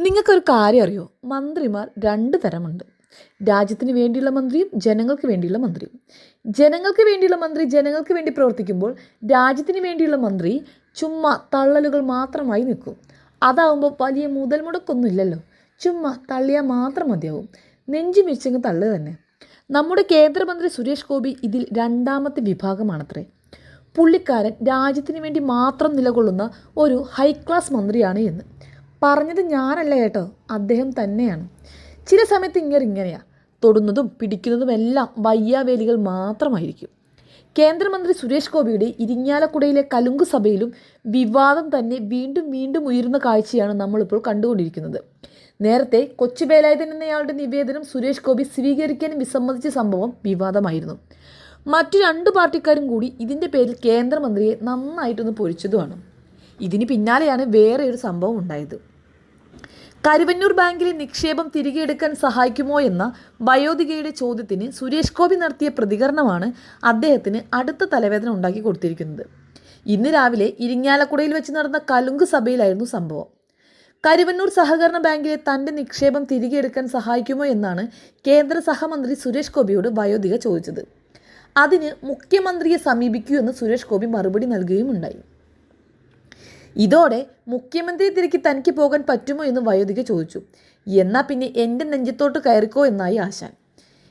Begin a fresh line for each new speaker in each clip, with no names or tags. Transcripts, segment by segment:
നിങ്ങൾക്കൊരു കാര്യം അറിയോ? മന്ത്രിമാർ രണ്ട് തരമുണ്ട്. രാജ്യത്തിന് വേണ്ടിയുള്ള മന്ത്രിയും ജനങ്ങൾക്ക് വേണ്ടിയുള്ള മന്ത്രിയും. ജനങ്ങൾക്ക് വേണ്ടിയുള്ള മന്ത്രി ജനങ്ങൾക്ക് വേണ്ടി പ്രവർത്തിക്കുമ്പോൾ രാജ്യത്തിന് വേണ്ടിയുള്ള മന്ത്രി ചുമ്മാ തള്ളലുകൾ മാത്രമായി നിൽക്കും. അതാവുമ്പോൾ വലിയ മുതൽ മുടക്കൊന്നുമില്ലല്ലോ ചുമ്മാ തള്ളിയാൽ മാത്രം മതിയാവും. നെഞ്ചു മിരിച്ചങ്ങ് തള്ളുക തന്നെ. നമ്മുടെ കേന്ദ്രമന്ത്രി സുരേഷ് ഗോപി ഇതിൽ രണ്ടാമത്തെ വിഭാഗമാണത്രേ. പുള്ളിക്കാരൻ രാജ്യത്തിന് വേണ്ടി മാത്രം നിലകൊള്ളുന്ന ഒരു ഹൈ ക്ലാസ് മന്ത്രിയാണ് എന്ന്. പറഞ്ഞത് ഞാനല്ല കേട്ടോ. അദ്ദേഹം തന്നെയാണ്. ചില സമയത്ത് ഇങ്ങനെ ഇങ്ങനെയാണ് തൊടുന്നതും പിടിക്കുന്നതും എല്ലാം വയ്യാവേലികൾ മാത്രമായിരിക്കും. കേന്ദ്രമന്ത്രി സുരേഷ് ഗോപിയുടെ ഇരിങ്ങാലക്കുടയിലെ കലുങ്ക് സഭയിലും വിവാദം തന്നെ വീണ്ടും വീണ്ടും ഉയരുന്ന കാഴ്ചയാണ് നമ്മളിപ്പോൾ കണ്ടുകൊണ്ടിരിക്കുന്നത്. നേരത്തെ കൊച്ചു വേലായുധൻ എന്നയാളുടെ നിവേദനം സുരേഷ് ഗോപി സ്വീകരിക്കാനും വിസമ്മതിച്ച സംഭവം വിവാദമായിരുന്നു. മറ്റു രണ്ട് പാർട്ടിക്കാരും കൂടി ഇതിന്റെ പേരിൽ കേന്ദ്രമന്ത്രിയെ നന്നായിട്ടൊന്ന് പൊരിച്ചതുമാണ്. ഇതിന് പിന്നാലെയാണ് വേറെ ഒരു സംഭവം ഉണ്ടായത്. കരുവന്നൂർ ബാങ്കിലെ നിക്ഷേപം തിരികെ എടുക്കാൻ സഹായിക്കുമോ എന്ന വയോധികയുടെ ചോദ്യത്തിന് സുരേഷ് ഗോപി നടത്തിയ പ്രതികരണമാണ് അദ്ദേഹത്തിന് അടുത്ത തലവേദന ഉണ്ടാക്കി കൊടുത്തിരിക്കുന്നത്. ഇന്ന് രാവിലെ ഇരിങ്ങാലക്കുടയിൽ വെച്ച് നടന്ന കലുങ്ക് സഭയിലായിരുന്നു സംഭവം. കരുവന്നൂർ സഹകരണ ബാങ്കിലെ തന്റെ നിക്ഷേപം തിരികെ എടുക്കാൻ സഹായിക്കുമോ എന്നാണ് കേന്ദ്ര സഹമന്ത്രി സുരേഷ് ഗോപിയോട് വയോധിക ചോദിച്ചത്. അതിന് മുഖ്യമന്ത്രിയെ സമീപിക്കൂ എന്ന് സുരേഷ് ഗോപി മറുപടി നൽകുകയും ഉണ്ടായി ഇതോടെ മുഖ്യമന്ത്രി തിരക്കി തനിക്ക് പോകാൻ പറ്റുമോ എന്ന് വയോധിക ചോദിച്ചു. എന്നാൽ പിന്നെ എന്റെ നെഞ്ചത്തോട്ട് കയറിക്കോ എന്നായി ആശാൻ.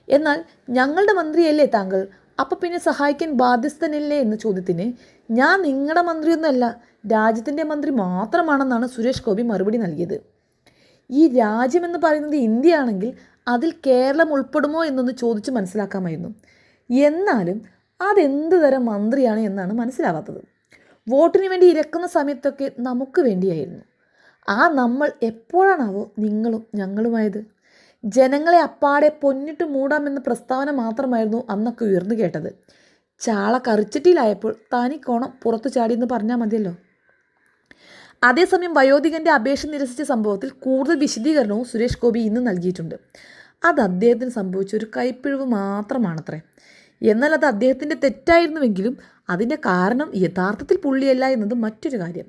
എന്നാൽ ഞങ്ങളുടെ മന്ത്രിയല്ലേ താങ്കൾ? അപ്പം പിന്നെ സഹായിക്കാൻ ബാധ്യസ്ഥനല്ലേ എന്ന ചോദ്യത്തിന് ഞാൻ നിങ്ങളുടെ മന്ത്രിയൊന്നുമല്ല രാജ്യത്തിന്റെ മന്ത്രി മാത്രമാണെന്നാണ് സുരേഷ് ഗോപി മറുപടി നൽകിയത്. ഈ രാജ്യമെന്ന് പറയുന്നത് ഇന്ത്യയാണെങ്കിൽ അതിൽ കേരളം ഉൾപ്പെടുമോ എന്നൊന്ന് ചോദിച്ച് മനസ്സിലാക്കാമായിരുന്നു. എന്നാലും അതെന്ത് തരം മന്ത്രിയാണ് എന്നാണ് മനസ്സിലാവാത്തത്. വോട്ടിന് വേണ്ടി ഇരക്കുന്ന സമയത്തൊക്കെ നമുക്ക് വേണ്ടിയായിരുന്നു. ആ നമ്മൾ എപ്പോഴാണാവോ നിങ്ങളും ഞങ്ങളുമായത്. ജനങ്ങളെ അപ്പാടെ പൊന്നിട്ട് മൂടാമെന്ന പ്രസ്താവന മാത്രമായിരുന്നു അന്നൊക്കെ ഉയർന്നു കേട്ടത്. ചാള കറിച്ചിട്ടിലായപ്പോൾ തനിക്കോണം പുറത്തു ചാടിയെന്ന് പറഞ്ഞാൽ മതിയല്ലോ. അതേസമയം വയോധികന്റെ അപേക്ഷ നിരസിച്ച സംഭവത്തിൽ കൂടുതൽ വിശദീകരണവും സുരേഷ് ഗോപി ഇന്ന് നൽകിയിട്ടുണ്ട്. അത് അദ്ദേഹത്തിന് സംഭവിച്ച ഒരു കൈപ്പിഴവ് മാത്രമാണത്രേ. എന്നാൽ അത് അദ്ദേഹത്തിന്റെ തെറ്റായിരുന്നുവെങ്കിലും അതിന്റെ കാരണം യഥാർത്ഥത്തിൽ പുള്ളിയല്ല എന്നത് മറ്റൊരു കാര്യം.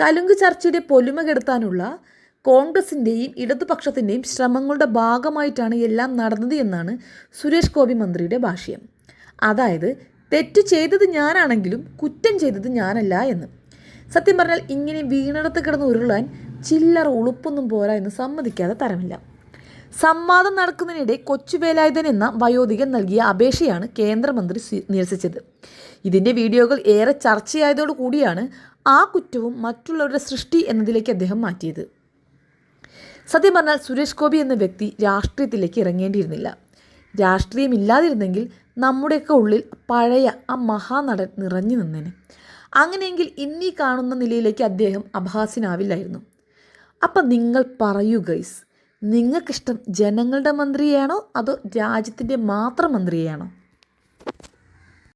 കലുങ്ക് ചർച്ചയുടെ പൊലിമ കെടുത്താനുള്ള കോൺഗ്രസിന്റെയും ഇടതുപക്ഷത്തിന്റെയും ശ്രമങ്ങളുടെ ഭാഗമായിട്ടാണ് എല്ലാം നടന്നത് എന്നാണ് സുരേഷ് ഗോപി മന്ത്രിയുടെ ഭാഷ്യം. അതായത് തെറ്റ് ചെയ്തത് ഞാനാണെങ്കിലും കുറ്റം ചെയ്തത് ഞാനല്ല എന്ന്. സത്യം പറഞ്ഞാൽ ഇങ്ങനെ വീണടത്ത് കിടന്ന് ഉരുളാൻ ചില്ലറ ഉളുപ്പൊന്നും പോരാ എന്ന് സമ്മതിക്കാതെ തരമില്ല. സംവാദം നടക്കുന്നതിനിടെ കൊച്ചുവേലായുധൻ എന്ന വയോധികൻ നൽകിയ അപേക്ഷയാണ് കേന്ദ്രമന്ത്രി നിരസിച്ചത്. ഇതിന്റെ വീഡിയോകൾ ഏറെ ചർച്ചയായതോടു കൂടിയാണ് ആ കുറ്റവും മറ്റുള്ളവരുടെ സൃഷ്ടി എന്നതിലേക്ക് അദ്ദേഹം മാറ്റിയത്. സത്യം പറഞ്ഞാൽ സുരേഷ് ഗോപി എന്ന വ്യക്തി രാഷ്ട്രീയത്തിലേക്ക് ഇറങ്ങേണ്ടിയിരുന്നില്ല. രാഷ്ട്രീയമില്ലാതിരുന്നെങ്കിൽ നമ്മുടെയൊക്കെ ഉള്ളിൽ പഴയ ആ മഹാനടൻ നിറഞ്ഞു നിന്നേനെ. അങ്ങനെയെങ്കിൽ ഇന്നീ കാണുന്ന നിലയിലേക്ക് അദ്ദേഹം അഭാസിനാവില്ലായിരുന്നു അപ്പം നിങ്ങൾ പറയൂ ഗൈസ് നിങ്ങൾക്കിഷ്ടം ജനങ്ങളുടെ മന്ത്രിയാണോ അതോ രാജ്യത്തിന്റെ മാത്രം മന്ത്രിയെയാണോ